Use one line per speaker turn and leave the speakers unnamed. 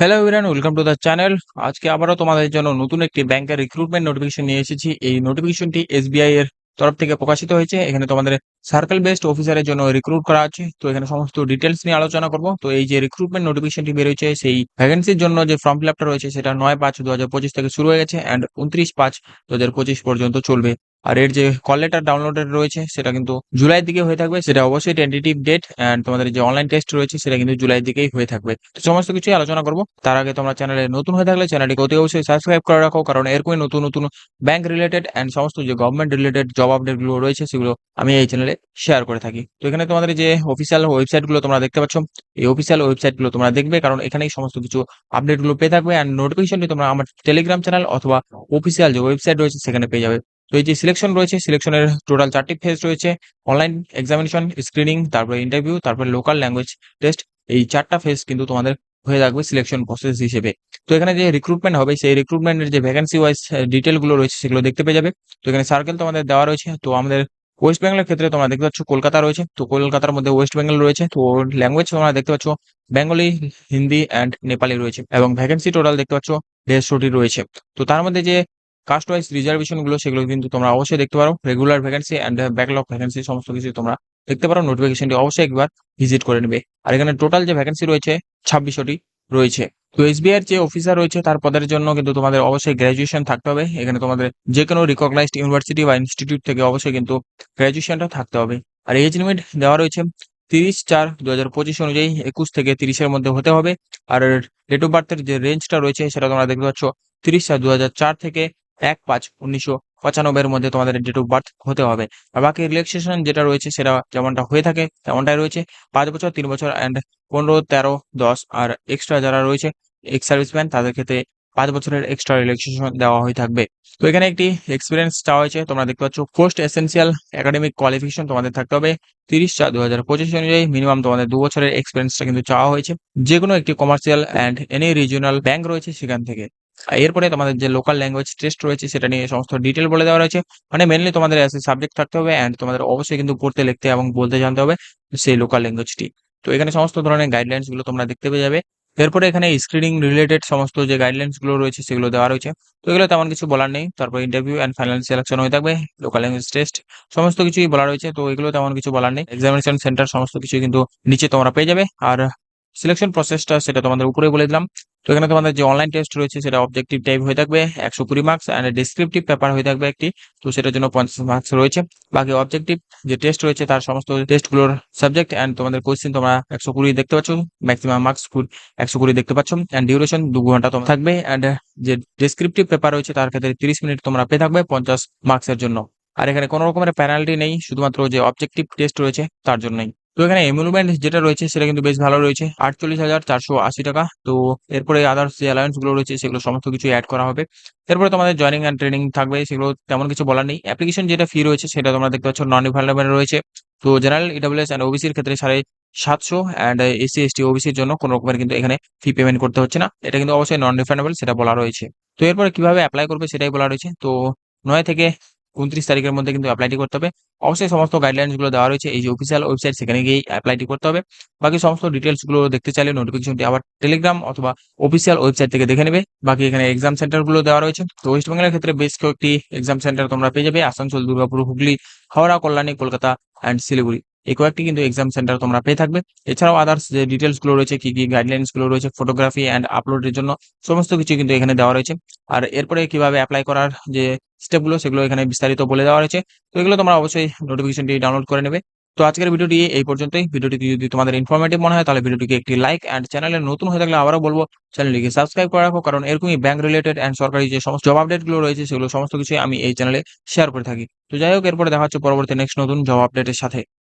Hello everyone welcome to the channel আজকে আবারও তোমাদের জন্য নতুন একটি ব্যাংকের রিক্রুটমেন্ট নোটিফিকেশন নিয়ে এসেছি। এই নোটিফিকেশনটি এসবিআই এর তরফ থেকে প্রকাশিত হয়েছে। এখানে তোমাদের সার্কেল বেসড অফিসারের জন্য রিক্রুট করা আছে। তো এখানে সমস্ত ডিটেলস নিয়ে আলোচনা করব। তো এই যে রিক্রুটমেন্ট নোটিফিকেশনটি বেরোচ্ছে সেই ভ্যাকেন্সির জন্য যে ফর্ম ফিল আপটা রয়েছে, সেটা নয় পাঁচ দু পঁচিশ থেকে শুরু হয়ে গেছে অ্যান্ড উনত্রিশ পাঁচ দু হাজার পঁচিশ পর্যন্ত চলবে। আর এর যে কল লেটার ডাউনলোডেড রয়েছে, সেটা কিন্তু জুলাইয়ের দিকে হয়ে থাকবে। সেটা অবশ্যই টেন্টেটিভ ডেট অ্যান্ড তোমাদের যে অনলাইন টেস্ট রয়েছে, সেটা কিন্তু জুলাইয়ের দিকেই হয়ে থাকবে। তো সমস্ত কিছুই আলোচনা করব। তার আগে তোমরা চ্যানেলে নতুন হয়ে থাকলে চ্যানেলটিকে অতি অবশ্যই সাবস্ক্রাইব করে রাখো, কারণ এরকমই নতুন নতুন ব্যাংক রিলেটেড অ্যান্ড সমস্ত যে গভর্নমেন্ট রিলেটেড জব আপডেটগুলো রয়েছে, সেগুলো আমি এই চ্যানেলে শেয়ার করে থাকি। তো এখানে তোমাদের যে অফিসিয়াল ওয়েবসাইটগুলো তোমরা দেখতে পাচ্ছ, এই অফিসিয়াল ওয়েবসাইটগুলো তোমরা দেখবে, কারণ এখানেই সমস্ত কিছু আপডেটগুলো পেয়ে থাকবে অ্যান্ড নোটিফিকেশনটি তোমরা আমার টেলিগ্রাম চ্যানেল অথবা অফিসিয়াল যে ওয়েবসাইট রয়েছে, সেখানে পেয়ে যাবে। তো এই যে সিলেকশন রয়েছে সিলেকশনের টোটাল চারটি ফেজ রয়েছে। অনলাইন এক্সামিনেশন স্ক্রিনিং তারপরে ইন্টারভিউ তারপরে লোকাল ল্যাঙ্গুয়েজ টেস্ট এই চারটা ফেজ কিন্তু তোমাদের হয়ে থাকবে সিলেকশন প্রসেস হিসেবে। তো এখানে যে রিক্রুটমেন্ট হবে, সেই রিক্রুটমেন্টের যে ভ্যাকেন্সি ওয়াইজ ডিটেলগুলো রয়েছে, সেগুলো দেখতে পেয়ে যাবে। তো এখানে সার্কেল তোমাদের দেওয়া রয়েছে। তো আমাদের ওয়েস্ট বেঙ্গলের ক্ষেত্রে তোমরা দেখতে পাচ্ছ কলকাতা রয়েছে। তো কলকাতার মধ্যে ওয়েস্ট বেঙ্গল রয়েছে। তো ল্যাঙ্গুয়েজ তোমরা দেখতে পাচ্ছ বেঙ্গলি হিন্দি অ্যান্ড নেপালি রয়েছে। এবং ভ্যাকেন্সি টোটাল দেখতে পাচ্ছ দেড়শোটি রয়েছে। তো তার মধ্যে যে কাস্ট ওয়াইজ রিজার্ভেশনগুলো সেগুলো কিন্তু তোমরা অবশ্যই দেখতে পারো। Regular vacancy and backlog vacancy সমস্ত কিছু তোমরা দেখতে পারো। নোটিফিকেশনটি অবশ্যই একবার ভিজিট করে নেবে। আর এখানে টোটাল যে ভ্যাকেন্সি রয়েছে ছাব্বিশটি রয়েছে। তো এসবিআই এর যে অফিসার রয়েছে, তার পদের জন্য কিন্তু তোমাদের অবশ্যই গ্র্যাজুয়েশন থাকতে হবে। এখানে তোমাদের যে কোনো রিকগনাইজড ইউনিভার্সিটি বা ইনস্টিটিউট থেকে অবশ্যই কিন্তু গ্র্যাজুয়েশনটা থাকতে হবে। আর এজ লিমিট দেওয়া রয়েছে তিরিশ চার দু হাজার পঁচিশ অনুযায়ী একুশ থেকে তিরিশের মধ্যে হতে হবে। আর ডেট অফ বার্থের যে রেঞ্জটা রয়েছে, সেটা তোমরা দেখতে পাচ্ছ তিরিশ চার দু হাজার চার থেকে এক পাঁচ উনিশশো পঁচানব্বইয়ের মধ্যে তোমাদের ডেট অফ বার্থ হতে হবে। আর বাকি রিল্যাক্সেশন যেটা রয়েছে সেটা যেমনটা হয়ে থাকে, তেমনটাই রয়েছে। পাঁচ বছর, তিন বছর অ্যান্ড পনেরো, তেরো, দশ আর এক্সট্রা যারা রয়েছে এক্স সার্ভিসম্যান তাদের ক্ষেত্রে পাঁচ বছরের এক্সট্রা রিল্যাক্সেশন দেওয়া হয়ে থাকবে। তো এখানে একটি এক্সপিরিয়েন্স চাওয়া হয়েছে, তোমরা দেখতে পাচ্ছ পোস্ট এসেন্সিয়াল একাডেমিক কোয়ালিফিকেশন তোমাদের থাকতে হবে। তিরিশ চার দু হাজার পঁচিশ অনুযায়ী মিনিমাম তোমাদের দু বছরের এক্সপিরিয়েন্সটা কিন্তু চাওয়া হয়েছে। যে কোনো একটি commercial and any regional bank রয়েছে সেখান থেকে। এরপরে তোমাদের যে লোকাল ল্যাঙ্গুয়েজ টেস্ট রয়েছে, সেটা নিয়ে সমস্ত ডিটেল বলে দেওয়া রয়েছে। মানে মেনলি তোমাদের সাবজেক্ট থাকতে হবে অ্যান্ড তোমাদের অবশ্যই কিন্তু পড়তে, লিখতে এবং বলতে জানতে হবে সেই লোকাল ল্যাঙ্গুয়েজটি তো এখানে সমস্ত ধরনের গাইডলাইন্সগুলো তোমরা দেখতে পেয়ে যাবে। এরপরে এখানে স্ক্রিনিং রিলেটেড সমস্ত যে গাইডলাইন্সগুলো রয়েছে, সেগুলো দেওয়া রয়েছে। তো এগুলো তেমন কিছু বলার নেই। তারপর ইন্টারভিউ অ্যান্ড ফাইনাল সিলেকশন হয়ে থাকবে লোকাল ল্যাঙ্গুয়েজ টেস্ট সমস্ত কিছুই বলা রয়েছে। তো এগুলো তেমন কিছু বলার নেই। এক্সামিনেশন সেন্টার সমস্ত কিছু কিন্তু নিচে তোমরা পেয়ে যাবে। আর সিলেকশন প্রসেসটা সেটা তোমাদের উপরে বলে দিলাম। তো এখানে তোমাদের যে অনলাইন টেস্ট রয়েছে, সেটা অবজেক্টিভ টাইপ হয়ে থাকবে, একশো কুড়ি মার্কস অ্যান্ড ডিসক্রিপটিভ পেপার হয়ে থাকবে একটি, তো সেটার জন্য পঞ্চাশ মার্কস রয়েছে। বাকি অবজেক্টিভ যে টেস্ট রয়েছে, তার সমস্ত টেস্টগুলোর সাবজেক্ট অ্যান্ড তোমাদের কোয়েশ্চেন তোমরা একশো কুড়ি দেখতে পাচ্ছ ম্যাক্সিমাম মার্কস একশো কুড়ি দেখতে পাচ্ছ অ্যান্ড ডিউরেশন দু ঘণ্টা তোমার থাকবে অ্যান্ড যে ডিসক্রিপটিভ পেপার রয়েছে, তার ক্ষেত্রে তিরিশ মিনিট তোমরা পেয়ে থাকবে পঞ্চাশ মার্কসের জন্য। আর এখানে কোনো রকমের পেনাল্টি নেই, শুধুমাত্র যে অবজেক্টিভ টেস্ট রয়েছে, তার জন্যই। তো এখানে এমুলমেন্ট যেটা রয়েছে সেটা কিন্তু বেশ ভালো রয়েছে। আটচল্লিশ হাজার চারশো আশি টাকা। তো এরপরে আদার্স যে অ্যালায়েন্সগুলো রয়েছে সেগুলো সমস্ত কিছু অ্যাড করা হবে। এরপরে তোমাদের জয়নিং অ্যান্ড ট্রেনিং থাকবে, সেগুলো তেমন কিছু বলার নেই। অ্যাপ্লিকেশন যেটা ফি রয়েছে সেটা তোমরা দেখতে পাচ্ছ নন রিফান্ডেবল রয়েছে। তো জেনারেল ইডাব্লিউএস অ্যান্ড ওবিসির ক্ষেত্রে সাড়ে সাতশো অ্যান্ড এসসি এসটি ওবিসির জন্য কোনো রকমের কিন্তু এখানে ফি পেমেন্ট করতে হচ্ছে না। এটা কিন্তু অবশ্যই নন রিফান্ডেবল সেটা বলা রয়েছে। তো এরপরে কীভাবে অ্যাপ্লাই করবে সেটাই বলা রয়েছে। তো নয় থেকে উনত্রিশ তারিখের মধ্যে কিন্তু অ্যাপ্লাইটি করতে হবে। অবশ্যই সমস্ত গাইডলাইন্সগুলো দেওয়া রয়েছে, এই যে অফিসিয়াল ওয়েবসাইট সেখানে গিয়ে অ্যাপ্লাইটি করতে হবে। বাকি সমস্ত ডিটেলসগুলো দেখতে চাইলে নোটিফিকেশনটি আবার টেলিগ্রাম অথবা অফিসিয়াল ওয়েবসাইট থেকে দেখে নেবে। বাকি এখানে এক্সাম সেন্টারগুলো দেওয়া রয়েছে। তো ওয়েস্ট বেঙ্গলের ক্ষেত্রে বেশ কয়েকটি এক্সাম সেন্টার তোমরা পেয়ে যাবে। আসানসোল, দুর্গাপুর, হুগলি, হাওড়া, কল্যাণী, কলকাতা অ্যান্ড শিলিগুড়ি। এই কয়েকটি কিন্তু এক্সাম সেন্টার তোমরা পেয়ে থাকবে। এছাড়াও আদার্স যে ডিটেলসগুলো রয়েছে, কি কি গাইডলাইন্সগুলো রয়েছে ফটোগ্রাফি অ্যান্ড আপলোডের জন্য, সমস্ত কিছু কিন্তু এখানে দেওয়া রয়েছে। আর এরপরে কীভাবে অ্যাপ্লাই করার যে স্টেপগুলো সেগুলো এখানে বিস্তারিত বলে দেওয়া রয়েছে। তো এগুলো তোমরা অবশ্যই নোটিফিকেশনটি ডাউনলোড করে নেবে। তো আজকের ভিডিওটি এই পর্যন্তই। ভিডিওটি যদি তোমাদের ইনফরমেটিভ মনে হয়, তাহলে ভিডিওটিকে একটি লাইক অ্যান্ড চ্যানেলে নতুন হয়ে থাকলে আবারও বলব চ্যানেলটিকে সাবস্ক্রাইব করে রাখো। কারণ এরকমই ব্যাংক রিলেটেড অ্যান্ড সরকারি যে সমস্ত জব আপডেটগুলো রয়েছে, সেগুলো সমস্ত কিছুই আমি এই চ্যানেলে শেয়ার করে থাকি। তো যাই হোক, এরপরে দেখা হচ্ছে পরবর্তী নেক্সট নতুন জব আপডেটের সাথে।